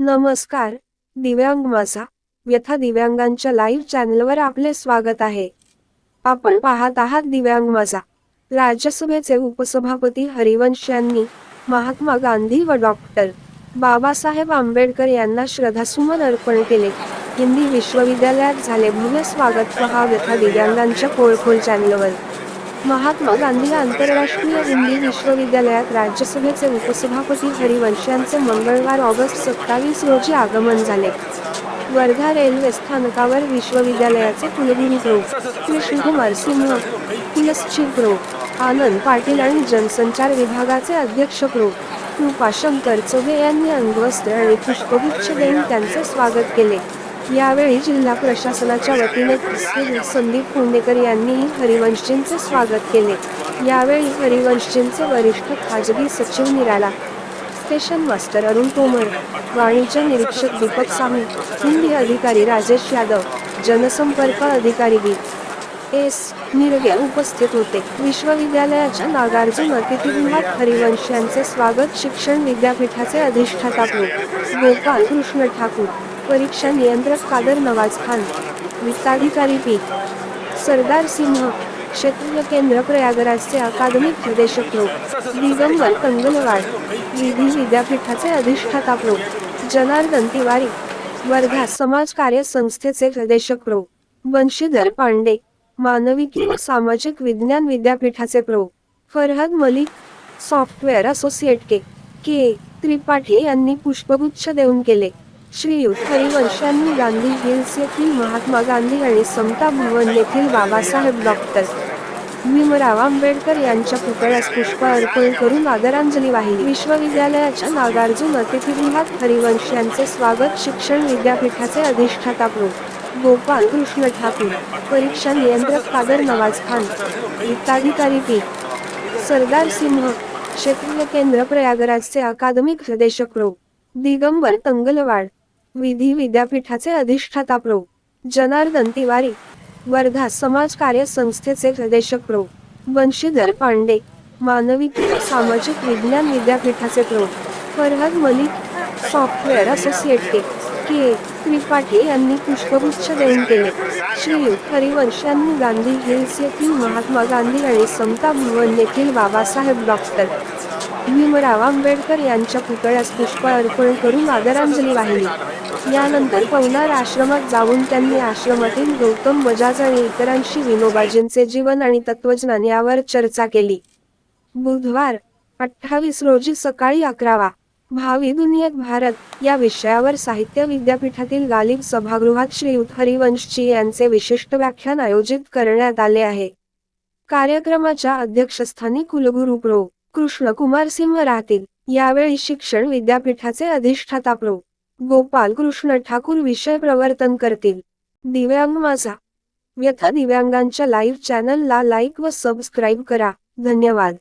नमस्कार दिव्यांग माझा व्यथा दिव्यांगांच्या लाईव्ह चॅनलवर आपले स्वागत आहे. आपण पाहत आहात दिव्यांग माझा राज्यसभेचे उपसभापती हरिवंश यांनी महात्मा गांधी व डॉक्टर बाबासाहेब आंबेडकर यांना श्रद्धासुमन अर्पण केले. हिंदी विश्वविद्यालयात झाले भव्य स्वागत पहा व्यथा दिव्यांगांच्या कोळखोल चॅनलवर महात्मा गांधी आंतरराष्ट्रीय हिंदी विश्वविद्यालयात राज्यसभेचे उपसभापती हरिवंश यांचे मंगळवार ऑगस्ट सत्तावीस रोजी आगमन झाले. वर्धा रेल्वे स्थानकावर विश्वविद्यालयाचे कुलगुरू प्रो कृष्णकुमार सिंह कुलसचिव प्रो आनंद पाटील आणि जनसंचार विभागाचे अध्यक्ष प्रो कृपा शंकर चौबे यांनी अंगवस्त्र आणि पुष्पगुच्छ देऊन त्यांचे स्वागत केले. यावेळी जिल्हा प्रशासनाच्या वतीने संदीप पुणेकर यांनीही हरिवंशजींचे स्वागत केले. यावेळी हरिवंशजींचे वरिष्ठ खाजगी सचिव निराला स्टेशन मास्टर अरुण तोमर वाणिज्य निरीक्षक दीपक सामी हिंदी अधिकारी राजेश यादव जनसंपर्क अधिकारी बी. एस. निरगे उपस्थित होते. विश्वविद्यालयाच्या नागार्जुन अतिथीगृहात हरिवंश यांचे स्वागत शिक्षण विद्यापीठाचे अधिष्ठाता गोपाल कृष्ण ठाकूर परीक्षा नियंत्रक कादर नवाज खान वित्ताधिकारी पी. सरदार सिंह क्षेत्रीय केंद्र प्रयागराजचे अकादमिक निर्देशक प्रो. दिगंबर कंगलवाड विधी विद्यापीठाचे अधिष्ठाता प्रो जनार्दन तिवारी वर्धा समाज कार्य संस्थेचे निर्देशक प्रो बंशीधर पांडे मानवी सामाजिक विज्ञान विद्यापीठाचे prof Farhad Malik software associate K. K. Tripathi यांनी पुष्पगुच्छ देऊन केले. श्रीयुत हरिवंश यांनी गांधी हिल्स येथील महात्मा गांधी आणि समता भवन येथील बाबासाहेब डॉक्टर भीमराव आंबेडकर यांच्या पुतळ्यास पुष्प अर्पण करून आदरांजली वाहिली. विश्वविद्यालयाच्या नागार्जुन अतिथीगृहात हरिवंश यांचे स्वागत शिक्षण विद्यापीठाचे अधिष्ठाता प्रो गोपाल कृष्ण ठाकूर परीक्षा नियंत्रक कादर नवाज खान वित्ताधिकारी पी. सरदार सिंह क्षेत्रीय केंद्र प्रयागराजचे अकादमिक प्रदेशक प्रो दिगंबर तंगलवाड विधी विद्यापीठाचे अधिष्ठाता प्रो जनार्दन तिवारी वर्धा समाज कार्य संस्थेचे प्रदेशक प्रो वंशीधर पांडे मानवी सामाजिक विज्ञान विद्यापीठाचे prof Farhad Malik software associate K. K Tripathi यांनी पुष्पगुच्छ देऊन केले. श्रीयुत हरिवंश यांनी गांधी हिल्स येथील महात्मा गांधी आणि समता भवन येथील बाबासाहेब डॉक्टर. भीमराव आंबेडकर यांच्या पुतळ्यास पुष्प अर्पण करून आदरांजली वाहिली. यानंतर पवनार आश्रमात जाऊन त्यांनी आश्रमातील गौतम बजाज आणि इतरांशी विनोबाजींचे जीवन आणि तत्वज्ञान यावर चर्चा केली. बुधवार अठ्ठावीस रोजी सकाळी अकरावा भावी दुनियेत भारत या विषयावर साहित्य विद्यापीठातील गालिब सभागृहात श्रीयुत हरिवंशजी यांचे विशिष्ट व्याख्यान आयोजित करण्यात आले आहे. कार्यक्रमाच्या अध्यक्षस्थानी कुलगुरू प्रो. कृष्णकुमार सिंह राहतील यावेळी शिक्षण विद्यापीठाचे अधिष्ठाता प्रो. गोपाल कृष्ण ठाकूर विषय प्रवर्तन करतील. दिव्यांग माझा. व्यथा दिव्यांगांच्या लाईव्ह चॅनलला लाईक व सबस्क्राईब करा. धन्यवाद.